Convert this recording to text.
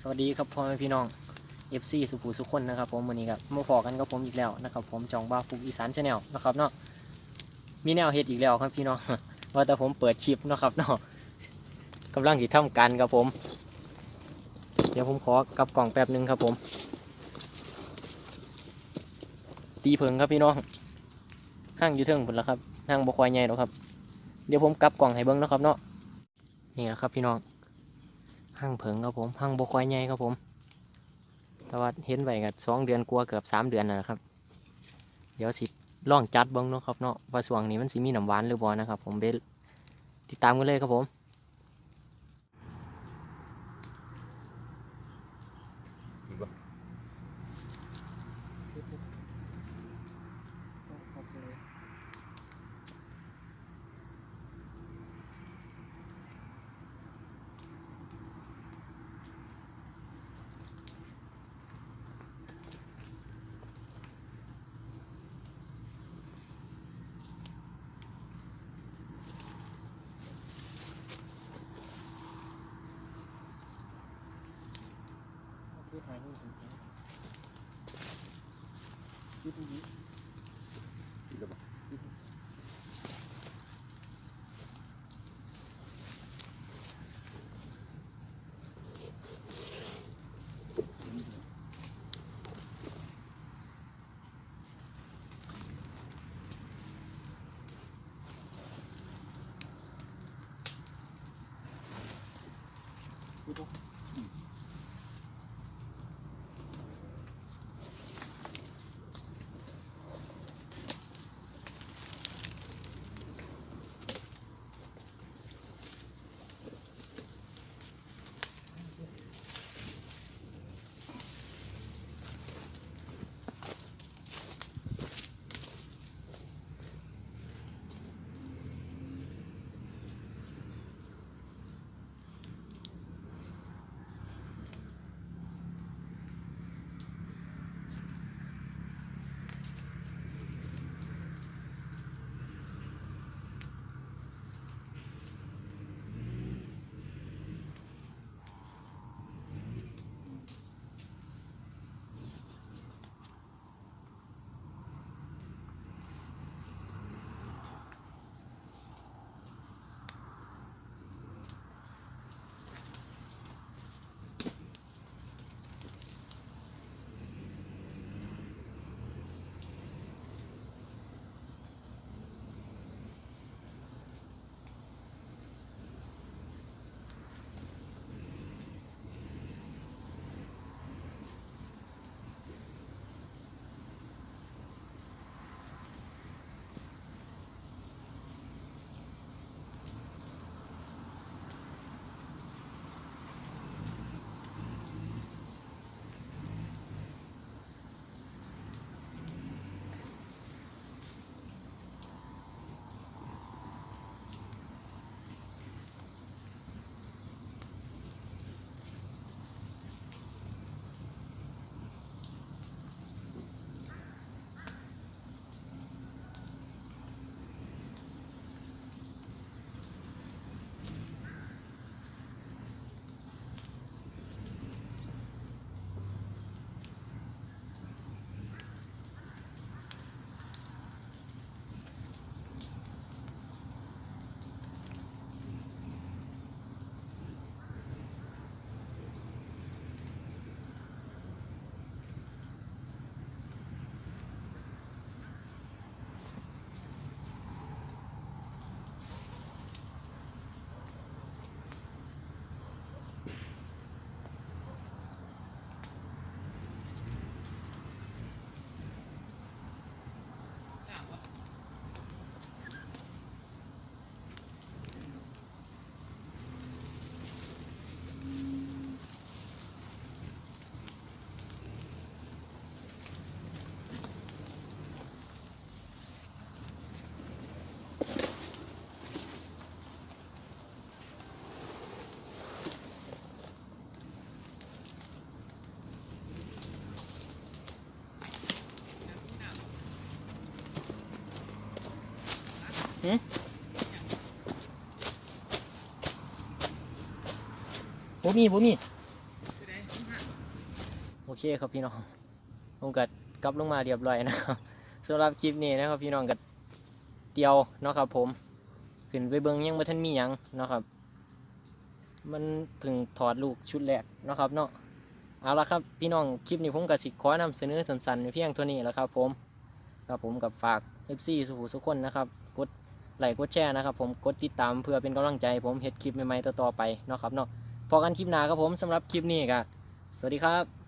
สวัสดีครับพ่อแม่พี่น้อง FC สุภูสุคนนะครับผมวันนี้ครับมาพอกันกับผมอีกแล้วนะครับผมจองบ้าฟุกอีสานชาแนลนะครับเนาะมีแนวเฮ็ดอีกแล้วครับพี่น้องว่าแต่ผมเปิดชิปนะครับเนาะกำลังที่ทำการครับผม เดี๋ยวผมขอกับกล่องแป๊บหนึงครับผม ตีเพิงครับพี่น้องห้างอยู่เทิงพุ่นแล้วครับห้างบควายใหญ่หรอกครับ เดี๋ยวผมกับกล่องให้เบิ้งนะครับเนาะนี่แหละครับพี่น้อง ห้างเผิงครับผมห้างบกควายใหญ่ครับผม แต่ว่าเห็นไว้กับสองเดือนกลัวเกือบสามเดือนนะครับ เดี๋ยวสิล่องจัดบ้างเนาะครับเนาะว่าสวงนี้มันสิมีน้ำหวานหรือบ่นะครับ ผมเบลติดตามกันเลยครับผม 开会 bút. บ่มีบ่มีโอเคครับพี่น้องผมก็กลับลงมาเรียบร้อยนะครับสำหรับคลิปนี้นะครับพี่น้องก็เตียวเนาะครับ ผมขึ้นไปเบิ้งยังไม่ทันมีหยังเนาะครับ มันเพิ่งถอดลูกชุดแรกเนาะครับเนาะเอาละครับพี่น้องคลิปนี้ผมกับสิขอนำเสนอสั้นๆเพียงเท่านี้แล้วครับ ผมครับผมกับฝาก FC สุขุสุขคนนะครับกด ไลค์กดแชร์นะครับผมกดติดตามเพื่อเป็นกำลังใจผมเฮ็ดคลิปใหม่ๆต่อๆไปเนาะครับเนาะพอกันคลิปหน้าครับผมสำหรับคลิปนี้ก็สวัสดีครับ